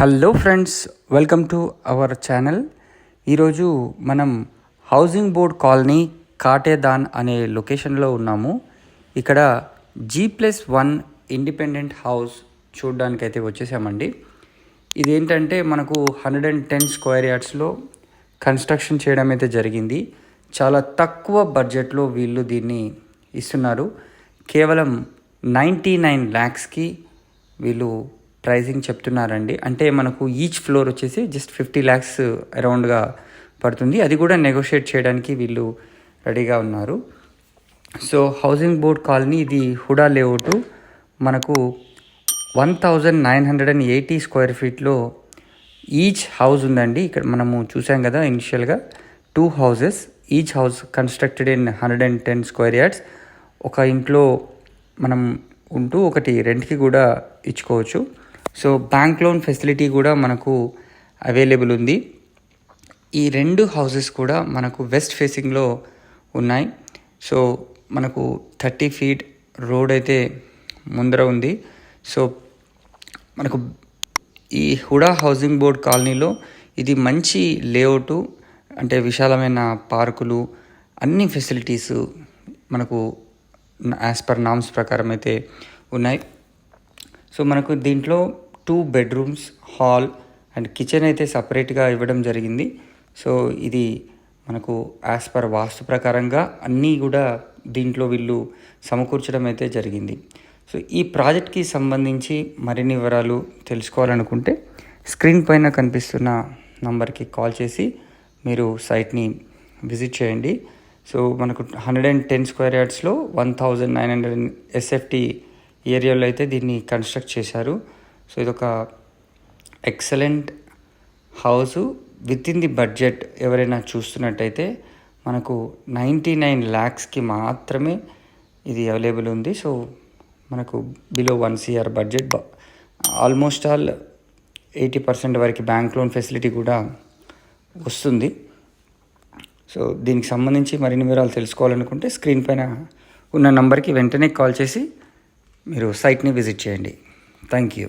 Hello friends welcome to our channel ఈరోజు మనం housing board colony Katedan అనే లొకేషన్లో ఉన్నాము. ఇక్కడ G plus one independent house చూడడానికి అయితే వచ్చేసామండి. ఇదేంటంటే మనకు హండ్రెడ్ అండ్ టెన్ స్క్వేర్ యార్డ్స్లో కన్స్ట్రక్షన్ చేయడం అయితే జరిగింది. చాలా తక్కువ బడ్జెట్లో వీళ్ళు దీన్ని ఇస్తున్నారు. కేవలం నైంటీ నైన్ ల్యాక్స్కి వీళ్ళు ప్రైజింగ్ చెప్తున్నారండి. అంటే మనకు ఈచ్ ఫ్లోర్ వచ్చేసి జస్ట్ ఫిఫ్టీ ల్యాక్స్ అరౌండ్గా పడుతుంది. అది కూడా నెగోషియేట్ చేయడానికి వీళ్ళు రెడీగా ఉన్నారు. సో హౌసింగ్ బోర్డ్ కాలనీ ఇది హుడా లేఅవుట్. మనకు one thousand nine hundred and eighty square ఫీట్లో each house ఉందండి. ఇక్కడ మనము చూసాం కదా ఇనిషియల్గా two houses each house constructed in hundred and ten square yards ఒక ఇంట్లో మనం ఉంటూ ఒకటి రెంట్కి కూడా ఇచ్చుకోవచ్చు. సో బ్యాంక్ లోన్ ఫెసిలిటీ కూడా మనకు అవైలబుల్ ఉంది. ఈ రెండు హౌసెస్ కూడా మనకు వెస్ట్ ఫేసింగ్లో ఉన్నాయి. సో మనకు థర్టీ ఫీట్ రోడ్ అయితే ముందర ఉంది. సో మనకు ఈ హుడా హౌసింగ్ బోర్డ్ కాలనీలో ఇది మంచి లేఅవుట్ అంటే విశాలమైన పార్కులు అన్ని ఫెసిలిటీస్ మనకు యాజ్ పర్ నామ్స్ ప్రకారం అయితే ఉన్నాయి. సో మనకు దీంట్లో two bedrooms hall and kitchen అయితే సపరేట్గా ఇవ్వడం జరిగింది. సో ఇది మనకు యాజ్ పర్ వాస్తు ప్రకారంగా అన్నీ కూడా దీంట్లో వీళ్ళు సమకూర్చడం అయితే జరిగింది. సో ఈ ప్రాజెక్ట్కి సంబంధించి మరిన్ని వివరాలు తెలుసుకోవాలనుకుంటే స్క్రీన్ పైన కనిపిస్తున్న నంబర్కి కాల్ చేసి మీరు సైట్ని విజిట్ చేయండి. సో మనకు hundred and ten square యార్డ్స్లో one thousand nine hundred SFT ఏరియాలో అయితే దీన్ని కన్స్ట్రక్ట్ చేశారు. సో ఇదొక excellent house with in the budget ఎవరైనా చూస్తున్నట్టయితే మనకు నైంటీ నైన్ ల్యాక్స్కి మాత్రమే ఇది అవైలబుల్ ఉంది. సో మనకు below one CR budget almost all eighty percent వరకు బ్యాంక్ లోన్ ఫెసిలిటీ కూడా వస్తుంది. సో దీనికి సంబంధించి మరిన్ని వివరాలు తెలుసుకోవాలనుకుంటే స్క్రీన్ పైన ఉన్న నంబర్కి వెంటనే కాల్ చేసి మీరు సైట్ని విజిట్ చేయండి. Thank you